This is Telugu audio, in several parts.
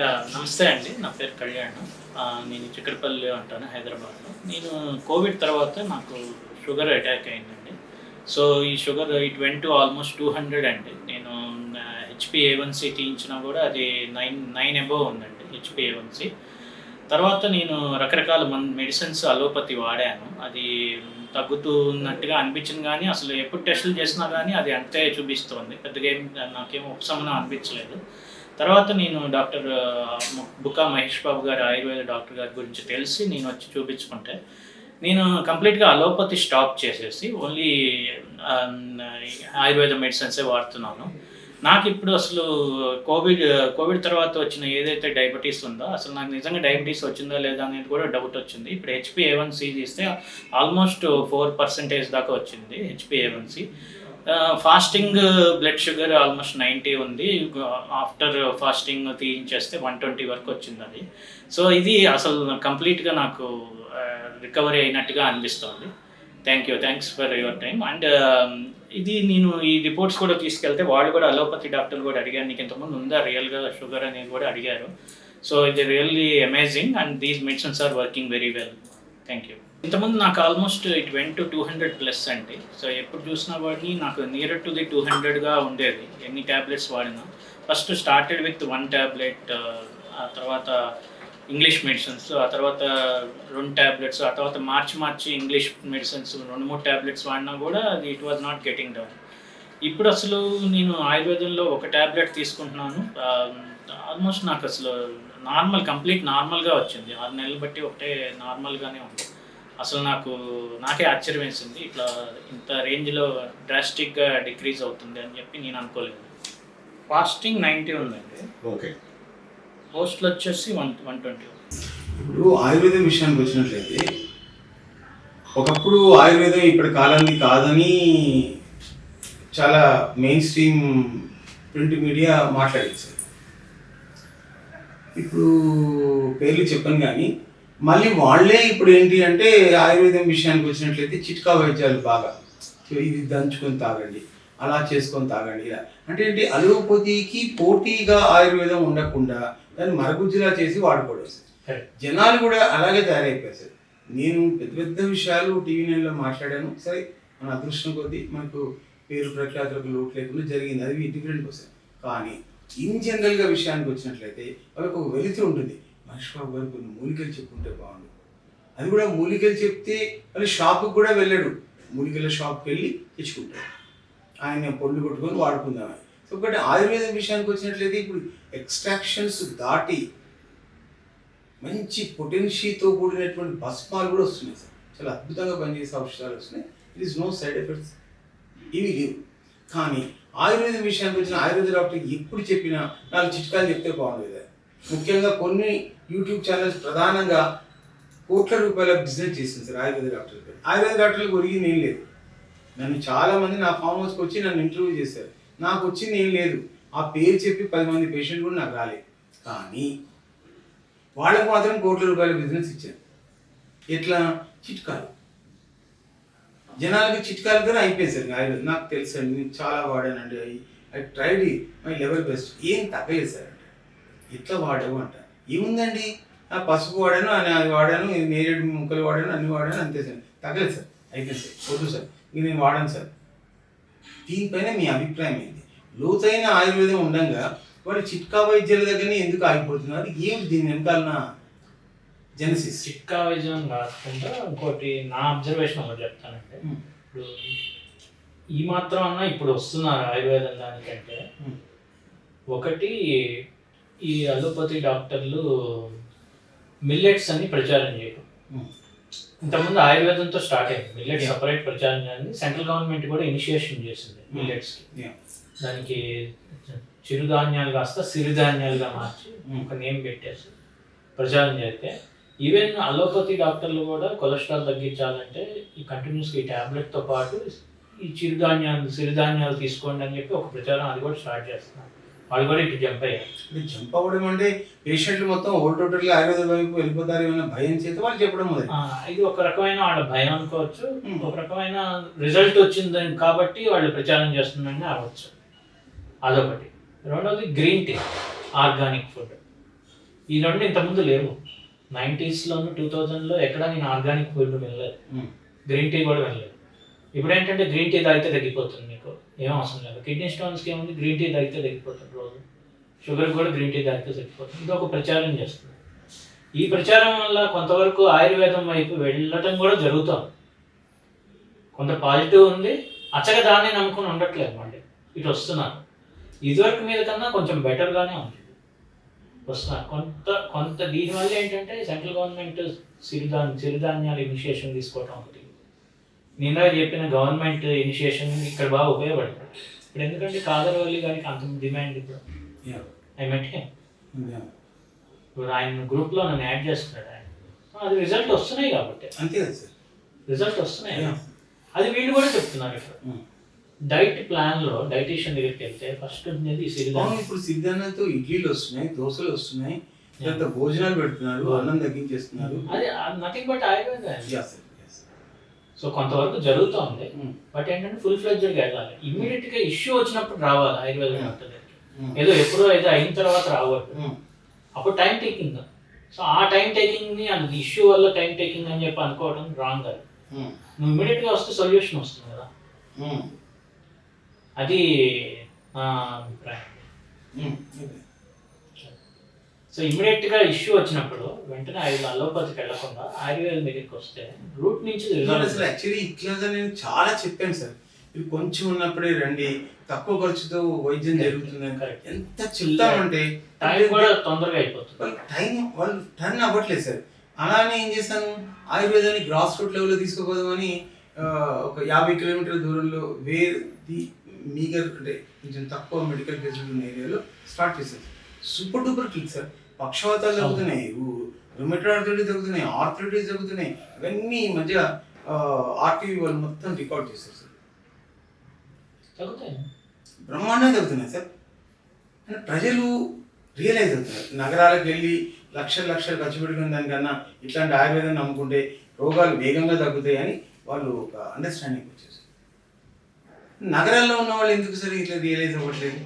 నమస్తే అండి నా పేరు కళ్యాణ్. నేను చిక్కడపల్లిలో ఉంటాను హైదరాబాద్లో. నేను కోవిడ్ తర్వాత నాకు షుగర్ అటాక్ అయిందండి. సో ఈ sugar it went to almost two hundred అండి. నేను హెచ్పి ఏ తీయించినా కూడా అది నైన్ నైన్ అబోవ్ ఉందండి హెచ్పి ఏ తర్వాత నేను రకరకాల మన్ మెడిసిన్స్ అలోపతి వాడాను. అది తగ్గుతున్నట్టుగా అనిపించింది కానీ అసలు ఎప్పుడు టెస్టులు చేసినా కానీ అది అంతే చూపిస్తోంది. పెద్దగా ఏం నాకేం ఉపశమనం అనిపించలేదు. తర్వాత నేను డాక్టర్ బుకా మహేష్ బాబు గారు ఆయుర్వేద డాక్టర్ గారి గురించి తెలిసి నేను వచ్చి చూపించుకుంటే నేను కంప్లీట్గా అలోపతి స్టాప్ చేసేసి ఓన్లీ ఆయుర్వేద మెడిసిన్సే వాడుతున్నాను. నాకు ఇప్పుడు అసలు కోవిడ్ కోవిడ్ తర్వాత వచ్చిన ఏదైతే డయాబెటీస్ ఉందో అసలు నాకు నిజంగా డయాబెటీస్ వచ్చిందా లేదా అనేది కూడా డౌట్ వచ్చింది. ఇప్పుడు హెచ్పి ఏవన్సీ తీస్తే ఆల్మోస్ట్ ఫోర్ పర్సెంటేజ్ దాకా వచ్చింది Hb A one C. Fasting blood sugar almost ninety ఉంది. ఆఫ్టర్ ఫాస్టింగ్ తీయించేస్తే వన్ ట్వంటీ వరకు వచ్చింది అది. సో ఇది అసలు కంప్లీట్గా నాకు రికవరీ అయినట్టుగా అనిపిస్తుంది. Thank you thanks for your time and ఇది నేను ఈ రిపోర్ట్స్ కూడా తీసుకెళ్తే వాళ్ళు కూడా అలోపతి డాక్టర్ కూడా అడిగారు. నీకు ఇంతకుముందు ఉందా? రియల్గా షుగర్ అనేది కూడా అడిగారు. సో ఇది really amazing and these medicines are working very well thank you ఇంతకుముందు నాకు almost it went to two hundred plus అండి. సో ఎప్పుడు చూసినా వాడిని నాకు నియర్ టు ది టూ హండ్రెడ్గా ఉండేది. ఎన్ని ట్యాబ్లెట్స్ వాడినా. First started with one tablet ఆ తర్వాత ఇంగ్లీష్ మెడిసిన్స్ ఆ తర్వాత రెండు ట్యాబ్లెట్స్ ఆ తర్వాత మార్చి మార్చి ఇంగ్లీష్ మెడిసిన్స్ రెండు మూడు ట్యాబ్లెట్స్ వాడినా కూడా అది it was not getting down ఇప్పుడు అసలు నేను ఆయుర్వేదంలో ఒక ట్యాబ్లెట్ తీసుకుంటున్నాను. ఆల్మోస్ట్ నాకు అసలు నార్మల్ కంప్లీట్ నార్మల్గా వచ్చింది. ఆరు నెలలు బట్టి ఒకటే నార్మల్గానే ఉంది. అసలు నాకు నాకే ఆశ్చర్యం వేసింది ఇట్లా ఇంత రేంజ్లో డ్రాస్టిక్గా డిక్రీజ్ అవుతుంది అని చెప్పి నేను అనుకోలేదు. ఫాస్టింగ్ నైంటీ ఉందండి. ఓకే. పోస్ట్లు వచ్చేసి వన్ వన్ ట్వంటీ. ఇప్పుడు ఆయుర్వేదం విషయానికి వచ్చినట్లయితే ఒకప్పుడు ఆయుర్వేదం ఇప్పటి కాలానికి కాదని చాలా మెయిన్ స్ట్రీమ్ ప్రింట్ మీడియా మాట్లాడేది సార్. ఇప్పుడు పేర్లు చెప్పను కానీ మళ్ళీ వాళ్ళే ఇప్పుడు ఏంటి అంటే ఆయుర్వేదం విషయానికి వచ్చినట్లయితే చిట్కా వైద్యాలు బాగా. ఇది దంచుకొని తాగండి అలా చేసుకొని తాగండి ఇలా. అంటే ఏంటి అలోపతికి పోటీగా ఆయుర్వేదం ఉండకుండా దాన్ని మరగుజ్జులా చేసి వాడుకోవడం. జనాలు కూడా అలాగే తయారైపోయారు. నేను పెద్ద పెద్ద విషయాలు టీవీ నైన్లో మాట్లాడాను. సరే మన అదృష్టం కొద్దీ మనకు పేరు ప్రఖ్యాతులకు లోటు లేకుండా జరిగింది. అది డిఫరెంట్ పర్సన్ కానీ ఇన్ జనరల్గా విషయానికి వచ్చినట్లయితే వాళ్ళకి ఒక వెలితి ఉంటుంది. మహేష్ బాబు గారు కొన్ని మూలికలు చెప్పుకుంటే బాగుండు. అది కూడా మూలికలు చెప్తే మళ్ళీ షాప్కి కూడా వెళ్ళాడు. మూలికల షాప్కి వెళ్ళి తెచ్చుకుంటాడు. ఆయన పొళ్ళు కొట్టుకొని వాడుకుందామని. సో ఒకటి ఆయుర్వేదం విషయానికి వచ్చినట్లయితే ఇప్పుడు ఎక్స్ట్రాక్షన్స్ దాటి మంచి పొటెన్షియల్తో కూడినటువంటి భస్మాలు కూడా వస్తున్నాయి సార్. చాలా అద్భుతంగా పనిచేసే ఔషధాలు వస్తున్నాయి. It is no side effects ఇవి లేవు. కానీ ఆయుర్వేదం విషయానికి వచ్చిన ఆయుర్వేద డాక్టర్ ఎప్పుడు చెప్పినా నాకు చిట్కాలు చెప్తే బాగుండేది ముఖ్యంగా కొన్ని యూట్యూబ్ ఛానల్స్ ప్రధానంగా కోట్ల రూపాయల బిజినెస్ చేసింది సార్ ఆయుర్వేద డాక్టర్ ఆయుర్వేద డాక్టర్లకు ఒరిగింది ఏం లేదు. నన్ను చాలామంది నా ఫామ్ హౌస్కి వచ్చి నన్ను ఇంటర్వ్యూ చేశారు. నాకు వచ్చింది ఏం లేదు. ఆ పేరు చెప్పి పది మంది పేషెంట్ కూడా నాకు రాలేదు. కానీ వాళ్ళకు మాత్రం కోట్ల రూపాయల బిజినెస్ ఇచ్చాను ఎట్లా? చిట్కాలు. జనాలకి చిట్కాలతోనే అయిపోయింది సార్ ఆయుర్వేదం. నాకు తెలుసండి నేను చాలా వాడానండి. I I tried my level best ఏం తగ్గలేదు సార్. ఎట్లా వాడావు అంట. ఏముందండి? ఆ పసుపు వాడాను అని అది వాడాను నేరేడు ముక్కలు వాడాను అన్ని వాడాను అంతే సార్. తగ్గలేదు సార్. అయిపోయింది సార్. వద్దు సార్. ఇంక నేను వాడాను సార్. దీనిపైన మీ అభిప్రాయం ఏంటి? లోతైన ఆయుర్వేదం ఉండగా వాడు చిట్కా వైద్యుల దగ్గరనే ఎందుకు ఆగిపోతున్నారు? ఏమిటి దీని వెనకాలన జెనసిస్? చిట్కా వైద్యం కాకుండా ఇంకోటి నా అబ్జర్వేషన్ ఒకటి చెప్తానంటే ఇప్పుడు ఈ మాత్రం అన్నా ఇప్పుడు వస్తున్నారు ఆయుర్వేదం దానికంటే. ఒకటి ఈ అలోపతి డాక్టర్లు మిల్లెట్స్ అని ప్రచారం చేయడం ఇంతకుముందు ఆయుర్వేదంతో స్టార్ట్ అయింది. మిల్లెట్. సపరేట్ ప్రచారం చేయాలి సెంట్రల్ గవర్నమెంట్ కూడా ఇనిషియేషన్ చేసింది మిల్లెట్స్కి. Yeah. దానికి చిరుధాన్యాలు కాస్త సిరిధాన్యాలుగా మార్చి Mm. ఒక నేమ్ పెట్టేసి ప్రచారం చేస్తే ఈవెన్ అలోపతి డాక్టర్లు కూడా కొలెస్ట్రాల్ తగ్గించాలంటే ఈ కంటిన్యూస్గా ఈ టాబ్లెట్తో పాటు ఈ చిరుధాన్యాలు సిరిధాన్యాలు తీసుకోండి అని చెప్పి ఒక ప్రచారం అది కూడా స్టార్ట్ చేస్తున్నారు. వాళ్ళు కూడా ఇటు జంప్ అయ్యారు. జంప్ అవ్వడం అంటే పేషెంట్లు మొత్తం ఓ టోటల్గా ఆయుర్వేద వైపు వెళ్ళిపోతారు ఏమైనా భయం చేత వాళ్ళు చెప్పడం ఇది ఒక రకమైన వాళ్ళ భయం అనుకోవచ్చు. ఒక రకమైన రిజల్ట్ వచ్చింది కాబట్టి వాళ్ళు ప్రచారం చేస్తుందని అవ్వచ్చు అదొకటి. రెండోది గ్రీన్ టీ ఆర్గానిక్ ఫుడ్ ఈ రెండు ఇంతకుముందు లేవు. నైంటీస్లోను టూ థౌజండ్లో ఎక్కడ నేను ఆర్గానిక్ ఫుడ్ వెళ్ళలేదు. గ్రీన్ టీ కూడా వెళ్ళలేదు ఇప్పుడు ఏంటంటే గ్రీన్ టీ తాగితే తగ్గిపోతుంది మీకు. ఏం అవసరం లేదు. కిడ్నీ స్టోన్స్కి ఏముంది? గ్రీన్ టీ తాగితే తగ్గిపోతుంది రోజు. షుగర్ కూడా గ్రీన్ టీ తాగితే తగ్గిపోతుంది. ఇది ఒక ప్రచారం చేస్తుంది. ఈ ప్రచారం వల్ల కొంతవరకు ఆయుర్వేదం వైపు వెళ్ళటం కూడా జరుగుతుంది కొంత పాజిటివ్ ఉంది. అచ్చగా దాన్ని నమ్ముకుని ఉండట్లేదు మళ్ళీ. ఇటు వస్తున్నారు. ఇదివరకు మీద కన్నా కొంచెం బెటర్గానే ఉంది. వస్తున్నారు. కొంత కొంత దీనివల్ల ఏంటంటే సెంట్రల్ గవర్నమెంట్ సిరిధాన్ సిరిధాన్యాల ఇనిషియేషన్ తీసుకోవటం ఒకటి. నేను చెప్పిన గవర్నమెంట్ ఇనిషియేషన్ ఇక్కడ బాగా ఉపయోగపడుతుంది. ఇప్పుడు ఎందుకంటే కాదరవల్లి గారికి అంత డిమాండ్ ఇప్పుడు. I met. ఇప్పుడు ఆయన గ్రూప్లో నన్ను యాడ్ చేస్తున్నాడు ఆయన. అది రిజల్ట్ వస్తున్నాయి కాబట్టి. అంతే సార్. రిజల్ట్ వస్తున్నాయి. అది వీళ్ళు కూడా చెప్తున్నారు ఇప్పుడు. డైట్ ప్లాన్లో డైటీషియన్ దగ్గరికి వెళ్తే ఫస్ట్ సిరిధాన్యం. ఇప్పుడు సిద్ధాంతంతో ఇడ్లీలు వస్తున్నాయి దోశలు వస్తున్నాయి భోజనాలు పెడుతున్నారు అన్నం తగ్గించేస్తున్నారు. అది నథింగ్ బట్ ఆయుర్వేద. సో కొంతవరకు జరుగుతోంది ఉమ్. బట్ ఏంటంటే ఫుల్ ఫ్లెడ్జ్డ్గా వెళ్ళాలి ఇమ్మీడియట్గా ఇష్యూ వచ్చినప్పుడు రావాలి ఆయుర్వేద డాక్టర్ దగ్గరికి. ఏదో ఎప్పుడో ఏదో అయిన తర్వాత రావద్దు. అప్పుడు టైం టేకింగ్ సో ఆ టైం టేకింగ్ని అది ఇష్యూ వల్ల టైం టేకింగ్ అని చెప్పి అనుకోవడం రాంగ్ అది. నువ్వు ఇమ్మీడియట్గా వస్తే సొల్యూషన్ వస్తుంది కదా. అది అభిప్రాయం. సో ఇమ్మీడియట్గా ఇష్యూ వచ్చినప్పుడు వెంటనే ఐదు అలోపతికి వెళ్ళకుండా ఆయుర్వేదం దగ్గరికి వస్తే రూట్ నుంచి అసలు యాక్చువల్లీ ఇట్లాగా నేను చాలా చెప్పాను సార్. మీరు కొంచెం ఉన్నప్పుడే రండి. తక్కువ ఖర్చుతో వైద్యం జరుగుతుంది. ఎంత చెప్తామంటే టైం కూడా తొందరగా అయిపోతుంది. టైం వాళ్ళు టర్న్ అవ్వట్లేదు సార్. అలానే ఏం చేశాను? ఆయుర్వేదాన్ని గ్రాస్ రూట్ లెవెల్లో తీసుకోపోదామని ఒక యాభై కిలోమీటర్ల దూరంలో వేది మీగర్ అంటే కొంచెం తక్కువ మెడికల్ ఫెసిలిటీ ఉన్న ఏరియాలో స్టార్ట్ చేశాను సూపర్ డూపర్ క్లిక్ సార్. పక్షవాతాలు తగ్గుతున్నాయి రుమెటల్ ఆర్థరైటిస్ తగ్గుతున్నాయి ఆర్థరైటిస్ తగ్గుతున్నాయి అవన్నీ ఈ మధ్య ఆర్టీవీ వాళ్ళు మొత్తం రికార్డ్ చేశారు సార్. బ్రహ్మాండంగా తగ్గుతున్నాయి సార్. అంటే ప్రజలు రియలైజ్ అవుతున్నారు. నగరాలకు వెళ్ళి లక్షలు లక్షలు ఖర్చు పెట్టుకునే దానికన్నా ఇట్లాంటి ఆయుర్వేదం నమ్ముకుంటే రోగాలు వేగంగా తగ్గుతాయి అని వాళ్ళు ఒక అండర్స్టాండింగ్ వచ్చేసారు నగరాల్లో ఉన్న వాళ్ళు ఎందుకు సరే ఇట్లా రియలైజ్ అవ్వట్లేదు?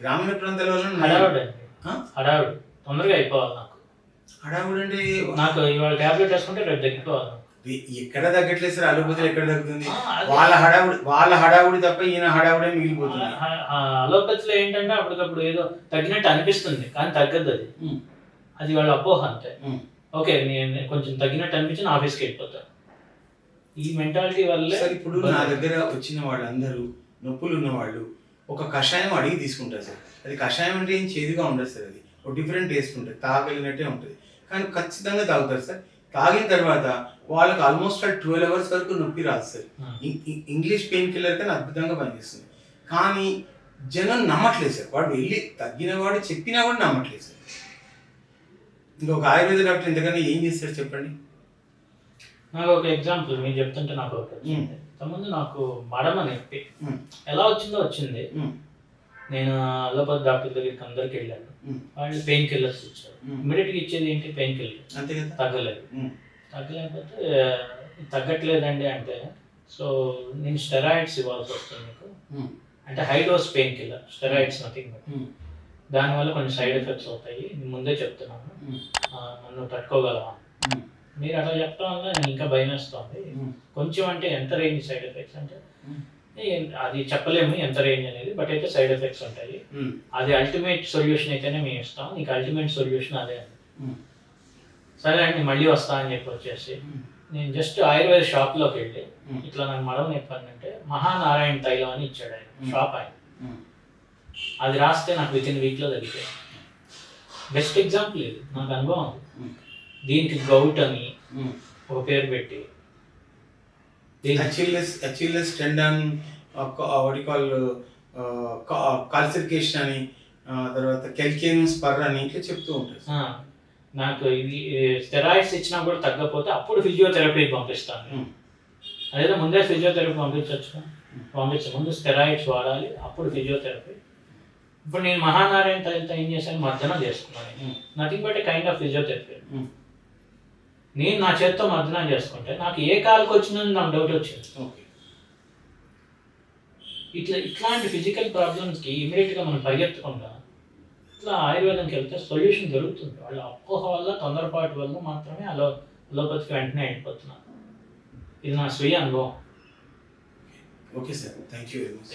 గ్రామీణ ప్రాంతాల వల్ల తొందరగా అయిపోవాలి నాకు. హడావుడు అంటే నాకు ఇవాళ టాబ్లెట్ వేసుకుంటే రేపు తగ్గిపోవాలి. ఎక్కడ తగ్గట్లేదు సార్ అలోపతిలో ఎక్కడ తగ్గుతుంది? వాళ్ళ హడావుడి వాళ్ళ హడావుడి తప్ప ఈయన హడావుడే మిగిలిపోతుంది. అలోపతిలో ఏంటంటే అప్పటికప్పుడు ఏదో తగ్గినట్టు అనిపిస్తుంది కానీ తగ్గదు అది. అది వాళ్ళ అపోహ అంతే. ఓకే నేను కొంచెం తగ్గినట్టు అనిపించి నా ఆఫీస్కి వెళ్ళిపోతాను ఈ మెంటాలిటీ వల్లే సార్ ఇప్పుడు నా దగ్గర వచ్చిన వాళ్ళందరూ నొప్పులు ఉన్న వాళ్ళు ఒక కషాయం అడిగి తీసుకుంటారు సార్. అది కషాయం అంటే ఏం చేదుగా ఉండదు సార్ అది. ఒక డిఫరెంట్ టేస్ట్ ఉంటుంది. తాగలిగినట్టే ఉంటుంది. కానీ ఖచ్చితంగా తాగుతారు సార్. తాగిన తర్వాత వాళ్ళకి ఆల్మోస్ట్ ట్వెల్వ్ అవర్స్ వరకు నొప్పి రాదు సార్. ఇంగ్లీష్ పెయిన్ కిల్లర్ కానీ అద్భుతంగా పనిచేస్తుంది. కానీ జనం నమ్మట్లేదు సార్. వాడు వెళ్ళి తగ్గిన వాడు చెప్పినా కూడా నమ్మట్లేదు సార్. ఇంకొక ఆయుర్వేద డాక్టర్ ఇంతకన్నా ఏం చేస్తారు చెప్పండి? నాకు ఒక ఎగ్జాంపుల్ మీరు చెప్తుంటే నాకు వచ్చింది ముందు నాకు మడమ నొప్పి. ఎలా వచ్చిందో వచ్చింది. నేను అలోపతి డాక్టర్ దగ్గరికి అందరికి వెళ్ళాను. వాళ్ళు పెయిన్ కిల్లర్స్ ఇచ్చారు Hmm. ఇమీడియట్గా ఇచ్చేది ఏంటి? Pain killer. అంతే కదా. తగ్గలేదు. ఉమ్, తగ్గలేకపోతే తగ్గట్లేదండి అంటే సో నేను స్టెరాయిడ్స్ ఇవ్వాల్సి వస్తుంది మీకు. అంటే high dose pain killer steroids nothing um, దానివల్ల కొన్ని సైడ్ ఎఫెక్ట్స్ అవుతాయి. ముందే చెప్తున్నాను. నన్ను తట్టుకోగలవా? మీరు అట్లా చెప్పడం వల్ల నేను ఇంకా భయం వేస్తుంది కొంచెం అంటే ఎంత రేంజ్ సైడ్ ఎఫెక్ట్స్ అంటే అది చెప్పలేము ఎంత రేంజ్ అనేది బట్ అయితే సైడ్ ఎఫెక్ట్స్ ఉంటాయి. అది అల్టిమేట్ సొల్యూషన్ అయితేనే మేము ఇస్తాం. నీకు అల్టిమేట్ సొల్యూషన్ అదే అని. ఉమ్, సరే అండి మళ్ళీ వస్తా అని చెప్పి వచ్చేసి ఉమ్, నేను జస్ట్ ఆయుర్వేద షాప్లోకి వెళ్ళి. ఇట్లా నాకు మడవ నొప్పి అంటే మహానారాయణ తైలం అని ఇచ్చాడు ఆయన. Hmm. షాప్ ఆయన. అది రాస్తే నాకు విత్ ఇన్ వీక్లో తగ్గిపోయింది బెస్ట్ ఎగ్జాంపుల్ ఇది. నాకు అనుభవం దీనికి గౌట్ అని. ఒక పేరు పెట్టి అచిల్లెస్ అచిల్లెస్ టెండన్ వాటి కాల్ కాల్సిఫికేషన్ అని తర్వాత కెల్కేన్ స్పర్ అని ఇట్లా చెప్తూ ఉంటారు నాకు ఇది స్టెరాయిడ్స్ ఇచ్చినా కూడా తగ్గకపోతే అప్పుడు ఫిజియోథెరపీకి పంపిస్తాను. అదేదో ముందే ఫిజియోథెరపీ పంపించవచ్చు పంపించ ముందు స్టెరాయిడ్స్ వాడాలి అప్పుడు ఫిజియోథెరపీ ఇప్పుడు నేను మహానారాయణ తైలతో ఏం చేశాను? మర్దన చేసుకున్నాను. Nothing but kind of physiotherapy. నేను నా చేత్తో మర్దన చేసుకుంటే నాకు ఏ కాలుకి వచ్చిందని నాకు డౌట్ వచ్చింది. ఓకే. ఇట్లా ఇట్లాంటి ఫిజికల్ ప్రాబ్లమ్స్కి ఇమీడియట్గా మనం పరిగెత్తకుండా ఇట్లా ఆయుర్వేదంకి వెళ్తే సొల్యూషన్ దొరుకుతుంది. వాళ్ళ అపోహ వల్ల తొందరపాటు వల్ల మాత్రమే అలో అలోపతికి వెంటనే అయిపోతున్నారు ఇది నా స్వీయ అనుభవం. Okay sir thank you very much